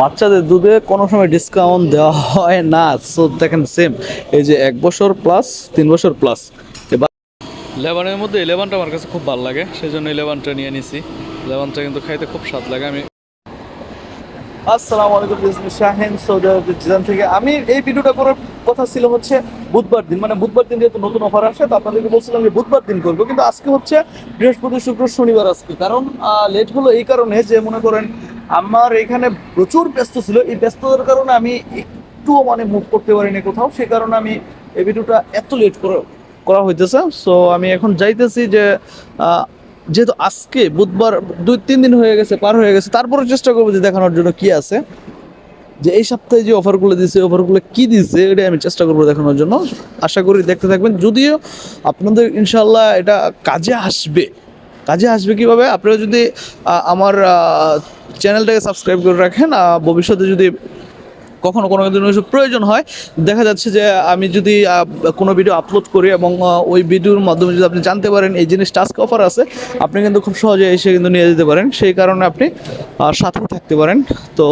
বাচ্চাদের দুধে কোনো সময় ডিসকাউন্ট দেওয়া হয় না। সো দেখেন সেম এই যে এক বছর প্লাস তিন বছর প্লাস লেবানের মধ্যে ইলেভেনটা আমার কাছে খুব ভালো লাগে সেই জন্য ইলেভেনটা নিয়ে নিছি। ইলেভেনটা কিন্তু খাইতে খুব স্বাদ লাগে, আমি আসসালামু আলাইকুম বিজনেস শাহিন সৌদি জিজান থেকে আমি এই ভিডিওটা করার কথা ছিল হচ্ছে বুধবার দিন। মানে বুধবার দিন যেহেতু নতুন অফার আসে, তো আপনাদেরকে বলছিলাম যে বুধবার দিন করব। কিন্তু আজকে হচ্ছে বৃহস্পতি, শুক্র, শনিবার আজকে। কারণ লেট হলো এই কারণে যে মনে করেন আমার এখানে প্রচুর ব্যস্ত ছিল। এই ব্যস্ততার কারণে আমি একটুও মানে মুভ করতে পারিনি কোথাও। সে কারণে আমি এই ভিডিওটা এত লেট করে, করা হইতেছে। সো আমি এখন যাইতেছি যে যেহেতু আজকে বুধবার দুই, তিন দিন হয়ে গেছে, পার হয়ে গেছে তারপরে চেষ্টা করব যে দেখানোর জন্য কি আছে। যে এই সপ্তাহে যে অফারগুলো দিছে অফারগুলো কি দিছে, এটাই আমি চেষ্টা করব দেখানোর জন্য। আশা করি দেখতে থাকবেন। যদিও আপনাদের ইনশাল্লাহ এটা কাজে আসবে। কাজে আসবে কীভাবে? আপনারা যদি আমার চ্যানেলটাকে সাবস্ক্রাইব করে রাখেন ভবিষ্যতে যদি কখনো কোনো কিছু প্রয়োজন হয়। দেখা যাচ্ছে যে আমি যদি কোনো ভিডিও আপলোড করি এবং ওই ভিডিওর মাধ্যমে যদি আপনি জানতে পারেন এই জিনিস টাস্ক অফার আছে, আপনি কিন্তু খুব সহজে এসে কিন্তু নিয়ে যেতে পারেন। সেই কারণে আপনি সাথে থাকতে পারেন। তো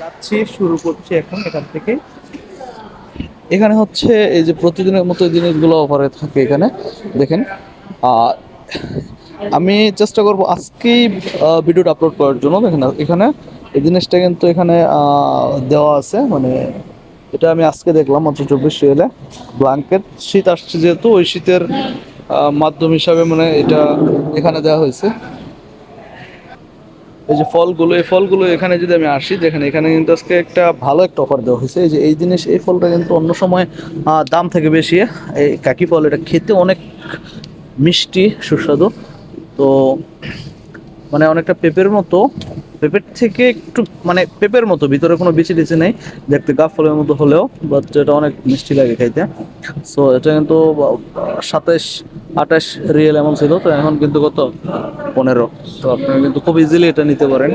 যাচ্ছি, শুরু করছি এখন এখান থেকে। এখানে হচ্ছে এই যে প্রতিদিনের মতো জিনিসগুলো অফারে থাকে এখানে। দেখেন আমি চেষ্টা করব আজকেই ভিডিওটা আপলোড করার জন্য। দেখেন, এখানে এই জিনিসটা কিন্তু এখানে দেওয়া আছে মানে এটা আমি আজকে দেখলাম, মাত্র চব্বিশ রিয়েলে। ব্লাঙ্কেট শীত আসছে যেহেতু, ওই শীতের মাধ্যম হিসাবে মানে এটা এখানে দেওয়া হয়েছে। এই যে ফলগুলো, এই ফলগুলো এখানে যদি আমি আসি যেখানে এখানে কিন্তু আজকে একটা ভালো একটা অফার দেওয়া হয়েছে। এই যে এই জিনিস, এই ফলটা কিন্তু অন্য সময় দাম থেকে বেশি। এই কাকি ফল, এটা খেতে অনেক মিষ্টি, সুস্বাদু। তো মানে অনেকটা পেঁপের মতো পেঁপের থেকে একটু মানে পেঁপের মতো, ভিতরে কোনো বেশি টিচি নেই, দেখতে গাফলের মতো হলেও বাট এটা অনেক মিষ্টি লাগে খাইতে। সো এটা কিন্তু সাতাশ আঠাশ রিয়েল এমন ছিল তো এখন কিন্তু কত? পনেরো। তো আপনারা কিন্তু খুব ইজিলি এটা নিতে পারেন।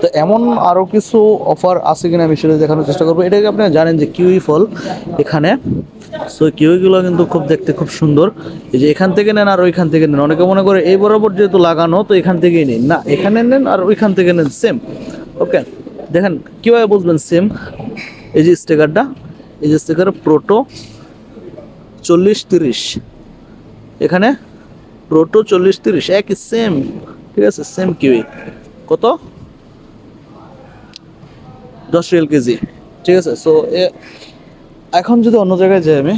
তো এমন আরও কিছু অফার আছে কিনা আমি সেটা দেখানোর চেষ্টা করব। এটাকে আপনারা জানেন যে কিউই ফল এখানে। সো কিউইগুলো কিন্তু খুব দেখতে খুব সুন্দর। এই যে এখান থেকে নেন আর ওইখান থেকে নেন। অনেকে মনে করে এই বরাবর যেহেতু লাগানো তো এখান থেকেই নিন। না এখানে নেন আর ওইখান থেকে নেন সেম ওকে দেখেন কীভাবে বুঝবেন সেম এই যে স্টিকারটা এই যে স্টিকার প্রোটো চল্লিশ তিরিশ। এখানে প্রোটো চল্লিশ তিরিশ একই সেম ঠিক আছে সেম কিউই। কত? দশ রিয়াল কেজি ঠিক আছে সো এখন যদি অন্য জায়গায় যাই আমি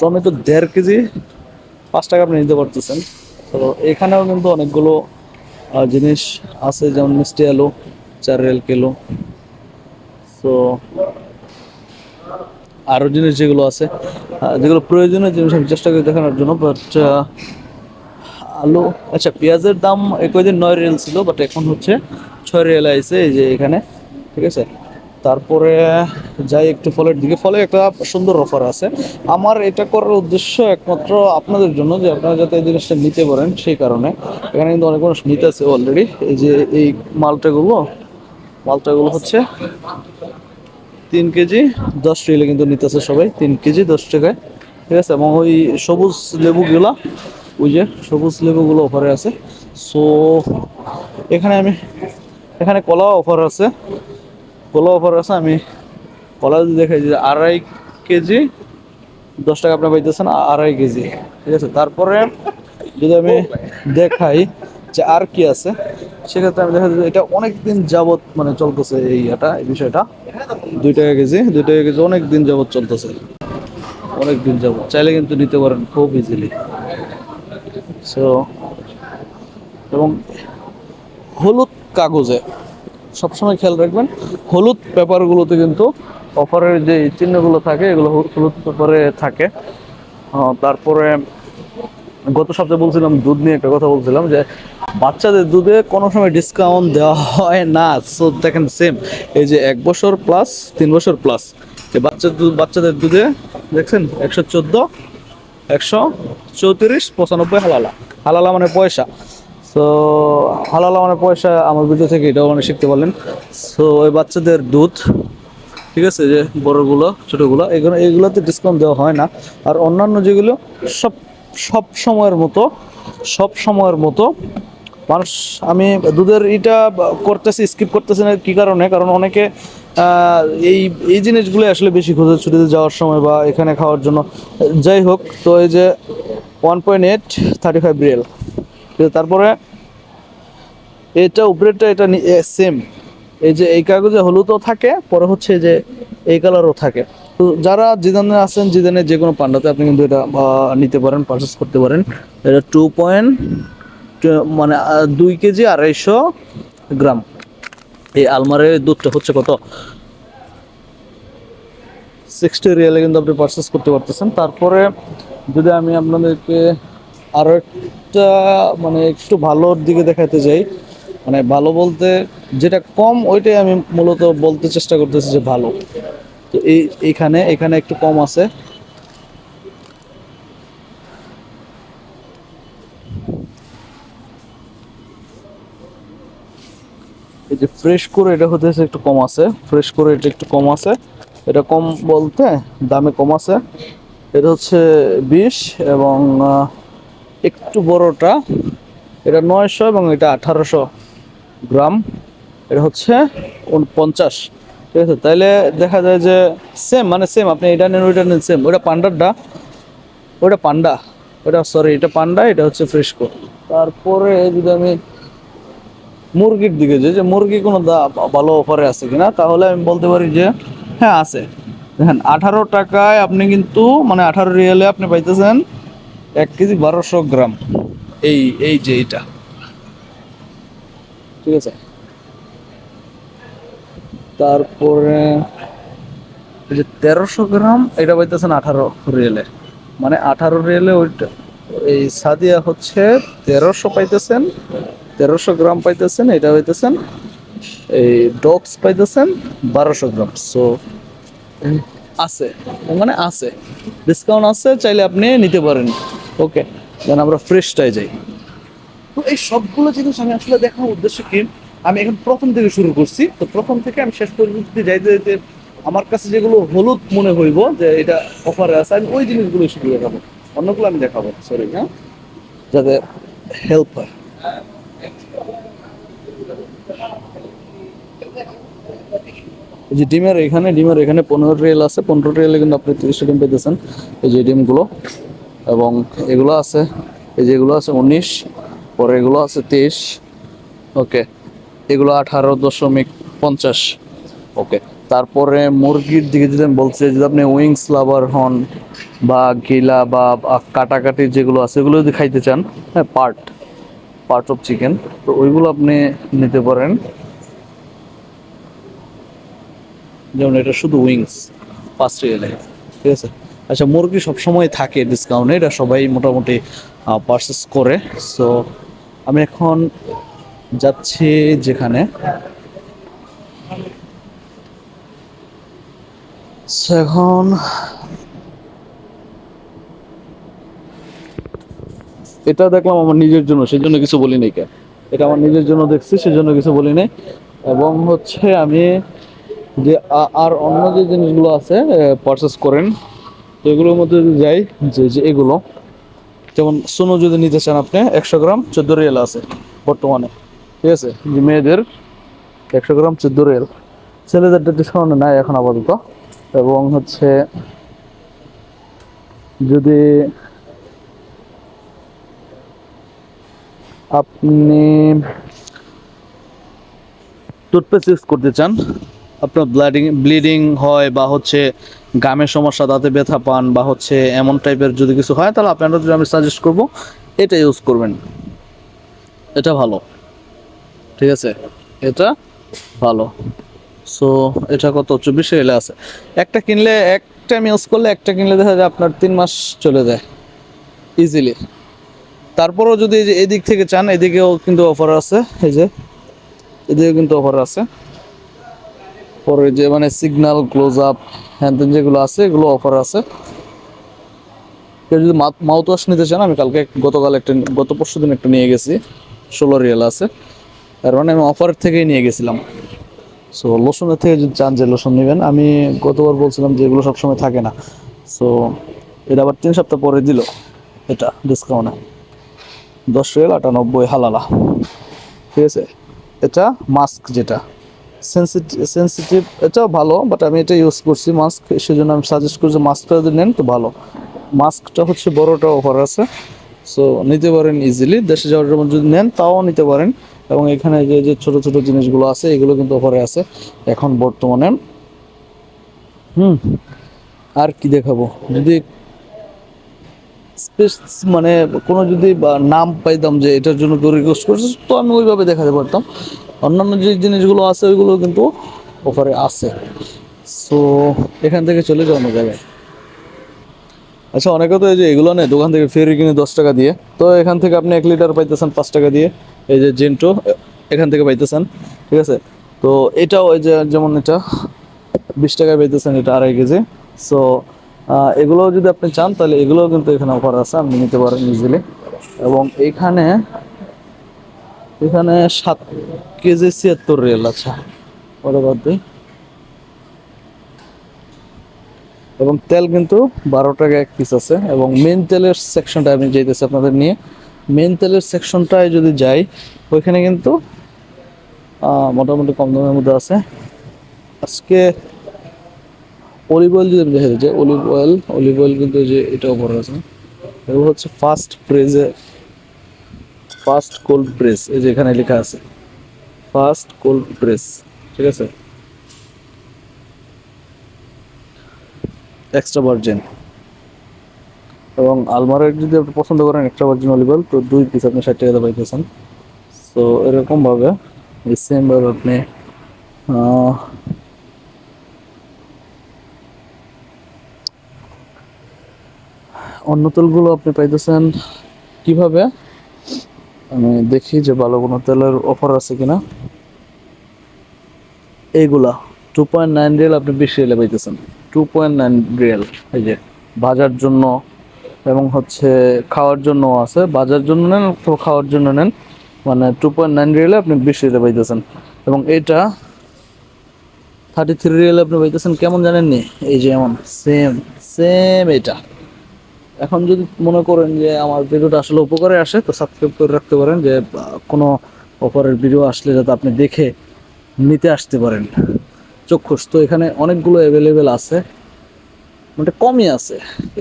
টমেটো দেড় কেজি পাঁচ টাকা আপনি নিতে পারতেছেন। তো এখানেও কিন্তু অনেকগুলো জিনিস আছে, যেমন মিষ্টি আলু, চার রিয়াল কিলো তো আরও জিনিস যেগুলো আছে যেগুলো প্রয়োজনীয় জিনিস আমি চেষ্টা করি দেখানোর জন্য বাট আলু আচ্ছা পেঁয়াজের দাম একই দিন নয় রিয়েল ছিল বাট এখন হচ্ছে ছয় রিয়েল আইছে, এই যে এখানে, ঠিক আছে? তারপরে যাই একটু ফলের দিকে, ফলে একটা সুন্দর অফার আছে। আমার এটা করার উদ্দেশ্য একমাত্র আপনাদের জন্য, যে আপনারা যাতে এই জিনিসটা নিতে পারেন, সেই কারণে। এখানে কিন্তু অনেক মানুষ নিতেছে অলরেডি এই যে এই মালটাগুলো মালটাগুলো হচ্ছে তিন কেজি, দশ রিলে কিন্তু নিতেছে সবাই, তিন কেজি, দশ টাকায়। ঠিক আছে, এবং ওই সবুজ লেবুগুলা, ওই যে সবুজ লেবুগুলো অফারে আছে। সো এখানে আমি, এখানে কলা অফার আছে। কলা অফার আছে, আমি কলা যদি দেখাই, যে আড়াই কেজি, দশ টাকা আপনি পাইতেছেন, আড়াই কেজি। ঠিক আছে, তারপরে যদি আমি দেখাই যে আর কি আছে, সেক্ষেত্রে আমি দেখা যায় যে এটা অনেক দিন যাবত মানে চলতেছে এই এটা এই বিষয়টা। দুই টাকা কেজি, দুই টাকা কেজি অনেক দিন যাবত চলতেছে। অনেক দিন যাবত চাইলে কিন্তু নিতে পারেন খুব ইজিলি সো এবং হলুদ কাগজে, সবসময় খেয়াল রাখবেন, হলুদ পেপারগুলোতে কিন্তু অফারের যে চিহ্নগুলো থাকে, এগুলো হলুদ পেপারে থাকে। তারপরে গত সপ্তাহে বলছিলাম, দুধ নিয়ে একটা কথা বলছিলাম যে বাচ্চাদের দুধে কোনো সময় ডিসকাউন্ট দেওয়া হয় না। সো দেখেন সেম এই যে এক বছর প্লাস তিন বছর প্লাস এই বাচ্চার দুধ, বাচ্চাদের দুধে, দেখছেন, একশো চোদ্দ, একশো চৌত্রিশ, পঁচানব্বই হালালা। হালালা মানে পয়সা। সো হালালা মানে পয়সা আমার ভিডিও থেকে এটাও মানে শিখতে পারলেন। সো ওই বাচ্চাদের দুধ, ঠিক আছে যে বড়গুলো, ছোটোগুলো, এগুলো, এগুলোতে ডিসকাউন্ট দেওয়া হয় না। আর অন্যান্য যেগুলো, সব সব সময়ের মতো, সব সময়ের মতো। মানুষ, আমি দুধের এটা করতেছি স্কিপ করতেছি না কী কারণে? কারণ অনেকে এই এই জিনিসগুলো আসলে বেশি খোঁজে ছুটিতে যাওয়ার সময় বা এখানে খাওয়ার জন্য। যাই হোক, তো এই যে one point eight thirty five real তারপরে, এটা উপরেরটা, এটা সেম এই যে এই কাগজে হলুদও থাকে, পরে হচ্ছে যে এই কালারও থাকে। তো যারা জিদানে আছেন জিদানে যে কোনো পান্ডাতে আপনি কিন্তু এটা নিতে পারেন পারচেস করতে পারেন। এটা টু পয়েন্ট মানে দুই কেজি আড়াইশো গ্রাম। এই আলমারের দুধটা হচ্ছে কত? সিক্সটি রিয়ালে কিন্তু আপনি পারচেস করতে পারতেছেন। তারপরে যদি আমি আপনাদেরকে আরও একটা মানে একটু ভালোর দিকে দেখাতে যাই মানে ভালো বলতে যেটা কম, ওইটাই আমি মূলত বলতে চেষ্টা করতেছি যে ভালো। তো এই, এইখানে, এখানে একটু কম আছে। এই যে ফ্রেশ করে এটা হতেছে একটু কম আছে। ফ্রেশ করে এটা একটু কম আছে। এটা কম বলতে দামে কম আছে। এটা হচ্ছে বিশ এবং একটু বড়টা। এটা নয়শো এবং এটা আঠারোশো গ্রাম। এটা হচ্ছে পঞ্চাশ ঠিক আছে, তাইলে দেখা যায় যে সেম মানে সেম আপনি এটা নেন ওইটা নেন সেম ওটা পান্ডারটা ওটা পান্ডা ওটা সরি এটা পান্ডা, এটা হচ্ছে ফ্রেশকো তারপরে যদি আমি মুরগির দিকে যে যে মুরগি কোনো ভালো অফারে আছে কিনা, তাহলে আমি বলতে পারি যে হ্যাঁ আছে। দেখেন, আঠারো টাকায় আপনি কিন্তু মানে আঠারো রিয়ালে আপনি পাইতেছেন এক কেজি বারোশো গ্রাম। এই এই যে এইটা। ঠিক আছে? তারপরে এই যে তেরোশো গ্রাম, এটা পাইতেছেন আঠারো রিয়েলে। মানে আঠারো রিয়েলে ওইটা, এই সাদিয়া হচ্ছে তেরোশো পাইতেছেন, তেরোশো গ্রাম পাইতেছেন, এটা পাইতেছেন, এই ডক্স পাইতেছেন, বারোশো গ্রাম। সো আছে মানে আছে। ডিসকাউন্ট আছে, চাইলে আপনি নিতে পারেন। ওকে দেন আমরা ফ্রেশটাই যাই। তো এই সবগুলো জিনিস আমি আসলে দেখার উদ্দেশ্য কি? আমি এখন প্রথম থেকে শুরু করছি। তো প্রথম থেকে আমি শেষ পর্যন্ত যাইতে যাইতে আমার কাছে যেগুলো হলুদ মনে হইব, যে এটা অফারে আছে, আমি ওই জিনিসগুলো শুধু দেখাবো। অন্যগুলো আমি দেখাবো সরি হ্যাঁ? যাতে হেল্প হয়। যে ডিমের এখানে ডিমের এখানে পনেরো রিয়েল আছে। পনেরো রিয়েলে কিন্তু আপনি তিরিশটা ডিম পেতেছেন। এই যে ডিমগুলো। এবং এগুলো আছে এই যে এগুলো আছে উনিশ, পরে এগুলো আছে তেইশ। ওকে এগুলো আঠারো দশমিক পঞ্চাশ। ওকে, তারপরে মুরগির দিকে যদি আমি চাই, যদি আপনি উইংস লাভার হন বা গিলা বা কাটাকাটি যেগুলো আছে, এগুলো যদি খাইতে চান হ্যাঁ পার্ট পার্ট অফ চিকেন তো ওইগুলো আপনি নিতে পারেন। যেমন এটা শুধু উইংস পাঁচ ঠিক আছে? আচ্ছা মুরগি সবসময় থাকে ডিসকাউন্টে এটা সবাই মোটামুটি পারচেস করে। সো আমি এখন যাচ্ছি যেখানে। এখন এটা দেখলাম আমার নিজের জন্য সেই জন্য কিছু বলি নাই এটা আমার নিজের জন্য দেখছি সেই জন্য কিছু বলি নাই এবং হচ্ছে আমি যে আর অন্য যে জিনিসগুলো আছে পারচেস করেন, এগুলোর মধ্যে যদি যাই, যে যে এগুলো, যেমন সোনো যদি নিতে চান আপনি, একশো গ্রাম, চোদ্দ রিয়েল আছে বর্তমানে। ঠিক আছে? মেয়েদের একশো গ্রাম চোদ্দ রিয়েল ছেলেদেরটা ডিসকাউন্ট নাই এখন আপাতত। এবং হচ্ছে যদি আপনি টুথপেস্ট ইউজ করতে চান, আপনার ব্লাডিং ব্লিডিং হয় বা হচ্ছে গামের সমস্যা, দাঁতে ব্যথা পান বা হচ্ছে এমন টাইপের যদি কিছু হয়, তাহলে আপনারা যদি আমি সাজেস্ট করব, এটা ইউজ করবেন। এটা ভালো। ঠিক আছে? এটা ভালো। সো এটা কত? চব্বিশে এলে আছে। একটা কিনলে এক টাইম ইউজ করলে, একটা কিনলে দেখা যায় আপনার তিন মাস চলে যায়। ইজিলি তারপরেও যদি এদিক থেকে চান, এদিকেও কিন্তু অফার আছে। এই যে, এদিকেও কিন্তু অফার আছে। পরে যে মানে সিগন্যাল ক্লোজ আপ হ্যান যেগুলো আছে, এগুলো অফার আছে। কেউ যদি মাউথ ওয়াশ নিতে চান, আমি কালকে গতকাল একটা, গত পরশু দিন একটা নিয়ে গেছি। ষোলো রিয়েল আছে। তার মানে আমি অফার থেকেই নিয়ে গেছিলাম। সো লোশনের থেকে যদি চান যে লোশন নেবেন, আমি গতবার বলছিলাম যে এগুলো সবসময় থাকে না। সো এটা আবার তিন সপ্তাহ পরে দিল, এটা ডিসকাউন্টে দশ রিয়েল আটানব্বই হালালা। ঠিক আছে? এটা মাস্ক যেটা। সেন্সিটিভ এটাও ভালো বাট আমি এটা ইউজ করছি মাস্ক সেজন্য আমি সাজেস্ট করছি মাস্কটা যদি নেন তো ভালো। মাস্কটা হচ্ছে বড়টা অফার আছে। সো নিতে পারেন ইজিলি দেশে যাওয়ার জন্য যদি নেন, তাও নিতে পারেন। এবং এখানে যে যে ছোট ছোট জিনিসগুলো আছে, এগুলো কিন্তু অফারে আছে। এখন বর্তমানে, হুম, আর কি দেখাবো? যদি স্পেস মানে কোনো যদি নাম পাইতাম যে এটার জন্য কেউ রিকোয়েস্ট করছে, তো আমি ওইভাবে দেখাতে পারতাম। অন্যান্য যে জিনিসগুলো আছে, ওইগুলো কিন্তু অফারে আছে। সো এখান থেকে চলে যাও অন্য জায়গায়। আচ্ছা অনেকে তো এই যে এগুলো নেই দোকান থেকে ফেরি কিনে দশ টাকা দিয়ে। তো এখান থেকে আপনি এক লিটার পাইতেছেন পাঁচ টাকা দিয়ে। এই যে জেন্টো, এখান থেকে পাইতেছেন, ঠিক আছে? তো এটাও এই যে যেমন এটা, বিশ টাকায় পাইতেছেন এটা আড়াই কেজি। সো এগুলো যদি আপনি চান, তাহলে এগুলোও কিন্তু এখানে অফার আছে, আপনি নিতে পারেন ইজিলি এবং এখানে এখানে সাত কেজি ছিয়াত্তর রিয়াল আচ্ছা ওটা বাদ দিই। এবং তেল কিন্তু বারো টাকা এক পিস আছে। এবং মেন তেলের সেকশনটা আমি যাইতেছি আপনাদের নিয়ে। মেন তেলের সেকশনটায় যদি যাই, ওইখানে কিন্তু মোটামুটি কম দামের মধ্যে আছে। আজকে অলিভ অয়েল যদি দেখে যে অলিভ অয়েল অলিভ অয়েল কিন্তু যে এটা ওপরে আছে। এগুলো হচ্ছে first press first cold press এই যে এখানে লেখা আছে। ফার্স্ট কোল্ড প্রেস ঠিক আছে? এক্সট্রা ভার্জিন এবং আলমারের যদি আপনি পছন্দ করেন এক্সট্রা ভার্জিন অলিভ তো দুই পিস আপনি ষাট টাকাতে পাইতেছেন। তো এরকমভাবে সেমভাবে আপনি অন্য তেলগুলো আপনি পাইতেছেন কীভাবে? আমি দেখি যে ভালো কোনো তেলের অফার আছে কিনা। এইগুলা টু পয়েন্ট নাইন রিয়েল আপনি বিশ রিয়েলে পাইতেছেন। টু পয়েন্ট নাইন রিয়েল এই যে ভাজার জন্য এবং হচ্ছে খাওয়ার জন্য আছে, বাজার জন্য নেন অথবা খাওয়ার জন্য নেন। মানে টু পয়েন্ট নাইন রিয়েলে আপনি বিশ রিয়েলে পাইতেছেন। এবং এটা থার্টি থ্রি রিয়েলে আপনি পাইতেছেন, কেমন জানেননি? এই যে এমন সেম সেম এটা। এখন যদি মনে করেন যে আমার ভিডিওটা আসলে উপকারে আসে, তো সাবস্ক্রাইব করে রাখতে পারেন যে কোনো অফারের ভিডিও আসলে যাতে আপনি দেখে নিতে আসতে পারেন। চক্ষুষ তো এখানে অনেকগুলো অ্যাভেলেবেল আছে। মানে কমই আছে।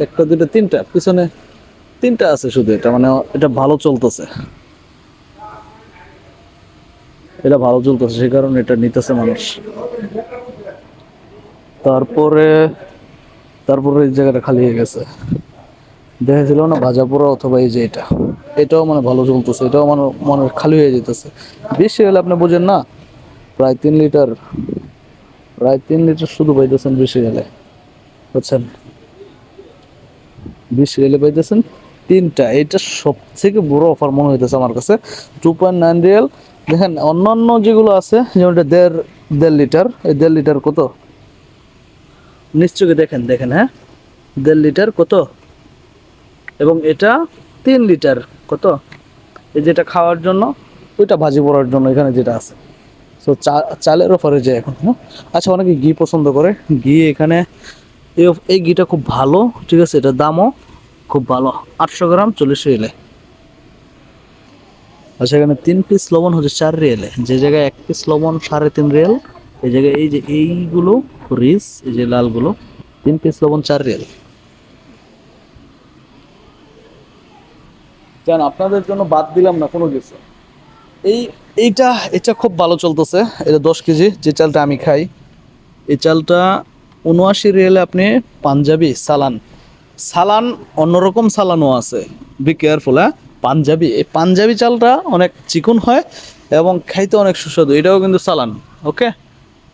একটা দুটো তিনটা। পিছনে তিনটা আছে শুধু এটা মানে এটা ভালো চলতেছে। এটা ভালো চলতেছে, সে কারণে এটা নিতেছে মানুষ। তারপরে তারপরে এই জায়গাটা খালি হয়ে গেছে। দেখেছিল না ভাজা পোড়া অথবা এই যে এটা। এটাও মানে ভালো চলতেছে, এটাও মানে মনে খালি হয়ে যেতেছে। বেশি হলে আপনি বোঝেন না, প্রায় তিন লিটার, প্রায় তিন লিটার শুধু পাইতেছেন বেশি গেলে বুঝছেন? বিশ রিয়েলে পাইতেছেন তিনটা। এটা সব থেকে বড় অফার মনে হইতেছে আমার কাছে। টু পয়েন্ট নাইন রিয়েল দেখেন, অন্যান্য যেগুলো আছে, যেমন এটা দেড় দেড় লিটার। এই দেড় লিটার কত? নিশ্চয়ই দেখেন দেখেন হ্যাঁ? দেড় লিটার কত? এবং এটা তিন লিটার কত? এই যেটা খাওয়ার জন্য, ওইটা ভাজি পড়ার জন্য এখানে যেটা আছে। তো চালের অফারে যায় এখন হ্যাঁ? আচ্ছা অনেকে ঘি পছন্দ করে। ঘি এখানে এই ঘিটা খুব ভালো, ঠিক আছে? এটার দামও খুব ভালো, আটশো গ্রাম চল্লিশ রিয়েলে। আচ্ছা এখানে তিন পিস লবণ হচ্ছে চার রিয়েলে। যে জায়গায় এক পিস লবণ সাড়ে তিন রিয়েল, এই জায়গায় এই যে এইগুলো, রিস, এই যে লালগুলো, তিন পিস লবণ চার রিয়েল। কেন আপনাদের জন্য বাদ দিলাম না কোনো কিছু। এই, এইটা, এটা খুব ভালো চলতেছে, এটা দশ কেজি, যে চালটা আমি খাই, এই চালটা উনআশি রিয়েলে আপনি পাঞ্জাবি, সালান। সালান অন্যরকম সালানও আছে। বি কেয়ারফুল হ্যাঁ? পাঞ্জাবি। এই পাঞ্জাবি চালটা অনেক চিকন হয় এবং খাইতে অনেক সুস্বাদু। এটাও কিন্তু সালান ওকে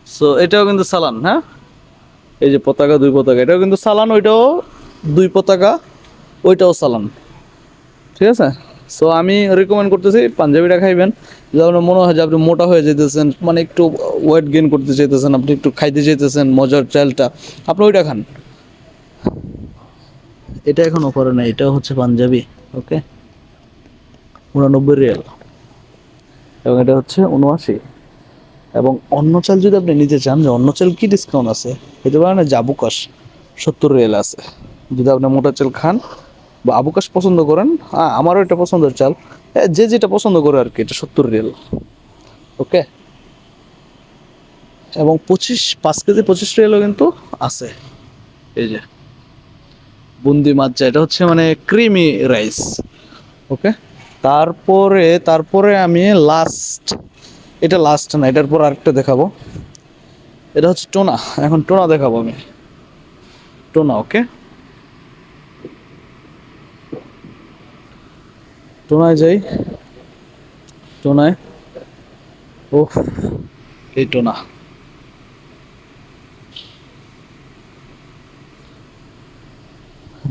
সো এটাও কিন্তু সালান হ্যাঁ? এই যে পতাকা, দুই পতাকা, এটাও কিন্তু সালান, ওইটাও দুই পতাকা, ওইটাও সালান। ঠিক আছে? সো আমি রেকমেন্ড করতেছি পাঞ্জাবিটা খাইবেন। যেমন মনে হয় যে আপনি মোটা হয়ে যেতেছেন মানে একটু ওয়েট গেইন করতে চাইতেছেন আপনি একটু খাইতে চাইতেছেন মজার চালটা আপনি ওইটা খান। এটা এখন অফারে নাই এটা হচ্ছে পাঞ্জাবি ওকে উনানব্বই রিয়াল। এবং এটা হচ্ছে উনআশি। এবং অন্য চাল যদি আপনি নিতে চান যে অন্য চাল কি ডিসকাউন্ট আছে? হতে পারে না যে আবুকাশ সত্তর রিয়াল আছে। যদি আপনি মোটা চাল খান বা আবুকাশ পছন্দ করেন হ্যাঁ আমারও এটা পছন্দের চাল। যে যেটা পছন্দ করে আর কি, এটা সত্তর রিয়েল। ওকে? এবং পঁচিশ, পাঁচ কেজি পঁচিশ রিয়েলও কিন্তু আছে। এই যে, বুন্দি মাজ্জা এটা হচ্ছে মানে ক্রিমি রাইস। ওকে? তারপরে তারপরে আমি লাস্ট, এটা লাস্ট না, এটার পর আরেকটা দেখাবো। এটা হচ্ছে টোনা, এখন টোনা দেখাবো আমি। টোনা, ওকে? টোনায় যাই। টোনায়। ও এই টোনা।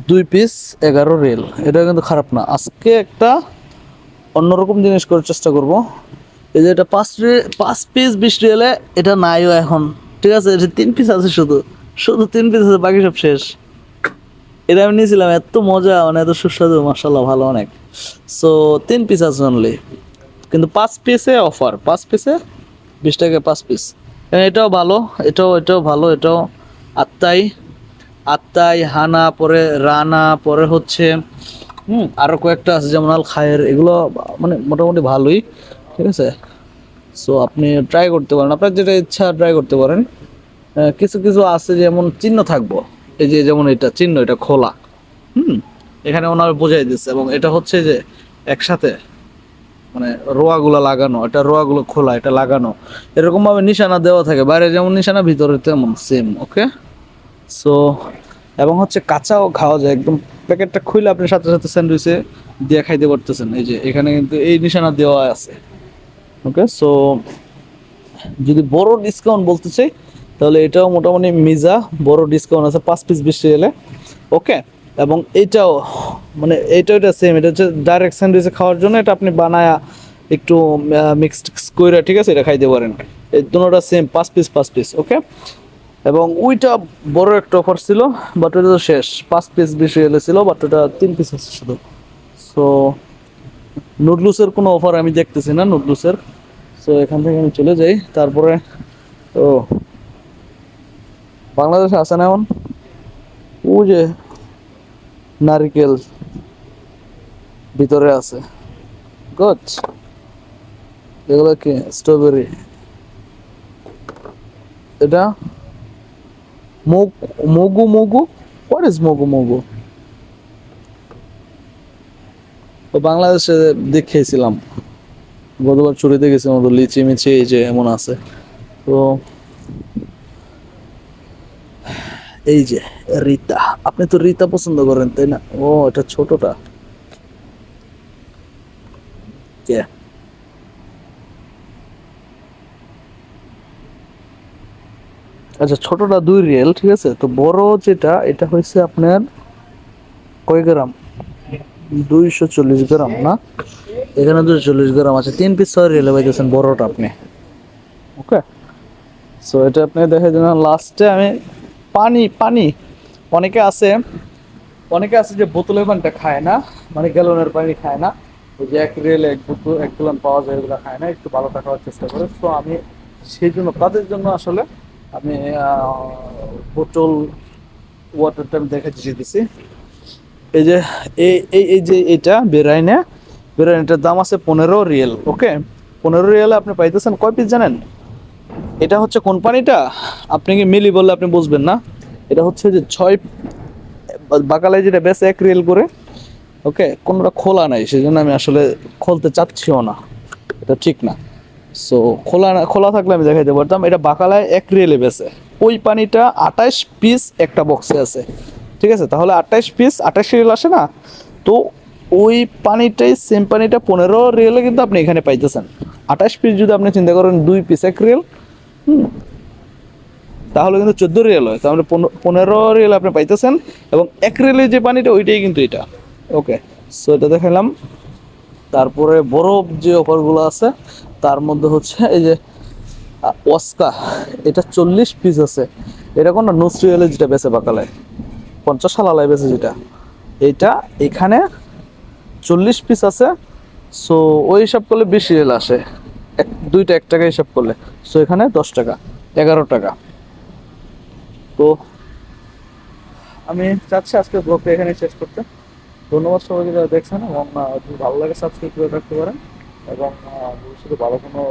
দুই পিস এগারো রেল এটা কিন্তু খারাপ না। আজকে একটা অন্যরকম জিনিস করার চেষ্টা করব। এই যে এটা পাঁচ পাঁচ পিস বিশ রেলে এটা নাইও এখন। ঠিক আছে এটা তিন পিস আছে শুধু। শুধু তিন পিস আছে, বাকি সব শেষ। এটা আমি নিয়েছিলাম, এত মজা মানে এত সুস্বাদু মাসাল্লাহ ভালো অনেক। সো তিন পিস আছে অনলি কিন্তু পাঁচ পিসে অফার পাঁচ পিসে বিশ টাকা পাঁচ পিস এটাও ভালো, এটাও এটাও ভালো, এটাও আত্মাই আত্মাই হানা, পরে রানা, পরে হচ্ছে, হুম আরও কয়েকটা আছে, যেমন আল খায়ের, এগুলো মানে মোটামুটি ভালোই, ঠিক আছে? সো আপনি ট্রাই করতে পারেন, আপনার যেটা ইচ্ছা ট্রাই করতে পারেন। কিছু কিছু আছে যেমন চিহ্ন থাকব। এই যে যেমন এটা চিহ্ন, এটা খোলা, হুম? এখানে ওনার বোঝাই দিচ্ছে এবং এটা হচ্ছে যে একসাথে মানে রোয়াগুলো লাগানো, এটা রোয়াগুলো খোলা, এটা লাগানো। এরকম ভাবে নিশানা দেওয়া থাকে, বাইরে যেমন নিশানা, ভিতরে তেমন সেম ওকে সো এবং হচ্ছে কাঁচাও খাওয়া যায়, একদম প্যাকেটটা খুলে আপনি সাথে সাথে স্যান্ডউইচে দিয়ে খাইতে পারতেছেন। এই যে, এখানে কিন্তু এই নিশানা দেওয়া আছে ওকে সো যদি বড় ডিসকাউন্ট বলতে চাই তাহলে এটাও মোটামুটি মিজা, বড় ডিসকাউন্ট আছে, পাঁচ পিস বেশি এলে ওকে এবং এইটাও মানে এইটা এটা সেম এটা হচ্ছে ডাইরেক্ট স্যান্ডউইচে খাওয়ার জন্য, এটা আপনি বানায়া একটু মিক্সড করে ঠিক আছে? এটা খাইতে পারেন। এই দুটোটা সেম পাঁচ পিস পাঁচ পিস ওকে এবং ওইটা বড় একটা অফার ছিল বাট ওটা তো শেষ। পাঁচ পিস বেশি এলে ছিল বাট ওটা তিন পিস আছে শুধু। সো নুডলসের কোনো অফার আমি দেখতেছি না নুডলসের সো এখান থেকে আমি চলে যাই, তারপরে, ও বাংলাদেশে আছে না এমন ও যে নারিকেল ভিতরে আছে। গছ এগুলো কি? স্ট্রবেরি এটা? মুগ, মগু মগু? হোয়াট ইজ মগু মগু? তো বাংলাদেশে দেখেছিলাম। গতবার চুরিতে গেছিলাম, তো লিচি মিচি এই যে এমন আছে। তো এই যে, রিতা। আপনি তো রিতা পছন্দ করেন, তাই না? ও, এটা ছোটটা। কে? আচ্ছা ছোটটা দুই রিয়েল, ঠিক আছে? তো বড় যেটা, এটা হয়েছে আপনার কয় গ্রাম? দুইশো চল্লিশ গ্রাম, না? এখানে দুশো চল্লিশ গ্রাম আছে। তিন পিস ছয় রিয়েলে পাইতেছেন বড়টা আপনি। ওকে? সো এটা আপনি দেখে দিন লাস্টে আমি পানি পানি। অনেকে আছে অনেকে আছে যে বোতলের পানিটা খায় না মানে গ্যালনের পানি খায় না। ওই যে এক রিয়েলে এক বোতল, এক গ্যালন পাওয়া যায় ওগুলো খায় না, একটু ভালো থাকার চেষ্টা করে। তো আমি সেই জন্য, তাদের জন্য আসলে আমি বোতল ওয়াটারটা আমি দেখে দিছি এই যে, এই এই এই যে এটা বেরাইনে, বেরাইনটার দাম আছে পনেরো রিয়েল, ওকে? পনেরো রিয়েলে আপনি পাইতেছেন কয় পিস জানেন? এটা হচ্ছে কোম্পানিটা আপনি কি মিলি বললে আপনি বুঝবেন না। এটা হচ্ছে যে ছয়, বাকালায় যেটা বেশ এক রিয়েল করে, ওকে, কোনোটা খোলা নাই সেই জন্য আমি আসলে খুলতে চাচ্ছিও না। এটা ঠিক না। সো খোলা না, খোলা থাকলে আমি দেখাইতে পারতাম, এটা বাকালায় এক রিয়েলে বেছে। ওই পানিটা আঠাশ পিস একটা বক্সে আছে। ঠিক আছে? তাহলে আঠাশ পিস আঠাশ রিয়েল আসে না? তো ওই পানিটাই সেম পানিটা পনেরো রিয়েলে কিন্তু আপনি এখানে পাইতেছেন। আঠাশ পিস যদি আপনি চিন্তা করেন, দুই পিস এক রিয়েল হুম তাহলে কিন্তু চোদ্দ রিয়েল হয়। তাহলে পনেরো- রিয়েল আপনি পাইতেছেন এবং এক রিয়েলের যে পানিটা, ওইটাই কিন্তু এটা। ওকে সো এটা দেখালাম তারপরে বরফ যে অফারগুলো আছে, তার মধ্যে হচ্ছে এই যে ওয়াস্কা এটা চল্লিশ পিস আছে। এটা কোনো নুসরিয়ালে যেটা বেছে বাকালে পঞ্চাশ সালালায় বেছে যেটা। এইটা এখানে চল্লিশ পিস আছে। সো ওই হিসাব করলে বিশ রিয়েল আসে। দুইটা এক টাকা হিসাব করলে। সো এখানে দশ টাকা, এগারো টাকা। তো আমি চাচ্ছি আজকে ব্লগটা এখানে শেষ করতে। ধন্যবাদ সবাইকে যারা দেখছেন এবং যদি ভালো লাগে সাবস্ক্রাইব করে রাখতে পারেন এবং ভবিষ্যতে ভালো কোনো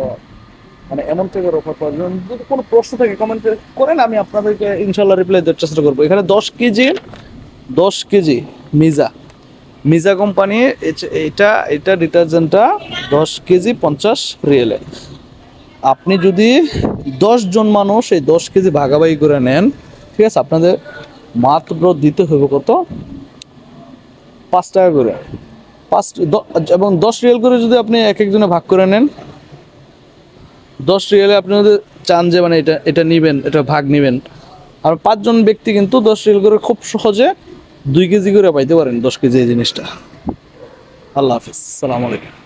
মানে এমন থেকে অফার পাওয়ার জন্য যদি কোনো প্রশ্ন থাকে কমেন্ট করেন, আমি আপনাদেরকে ইনশাল্লাহ রিপ্লাই দেওয়ার চেষ্টা করব। এখানে দশ কেজি দশ কেজি মিজা। মিজা কোম্পানি এটা এটা ডিটারজেন্টটা দশ কেজি পঞ্চাশ রিয়েলে আপনি যদি জন মানুষ এই দশ কেজি ভাগাভাগি করে নেন, ঠিক আছে, আপনাদের মাত্র দিতে হবে কত? পাঁচ টাকা করে। পাঁচ এবং দশ রিয়েল করে যদি আপনি এক একজনে ভাগ করে নেন, দশ রিয়েলে আপনি যদি চান যে মানে এটা এটা নেবেন, এটা ভাগ নেবেন। আর পাঁচজন ব্যক্তি কিন্তু দশ রিয়েল করে খুব সহজে দুই কেজি করে পাইতে পারেন দশ কেজি এই জিনিসটা। আল্লাহ হাফিজ। সালাম আলাইকুম।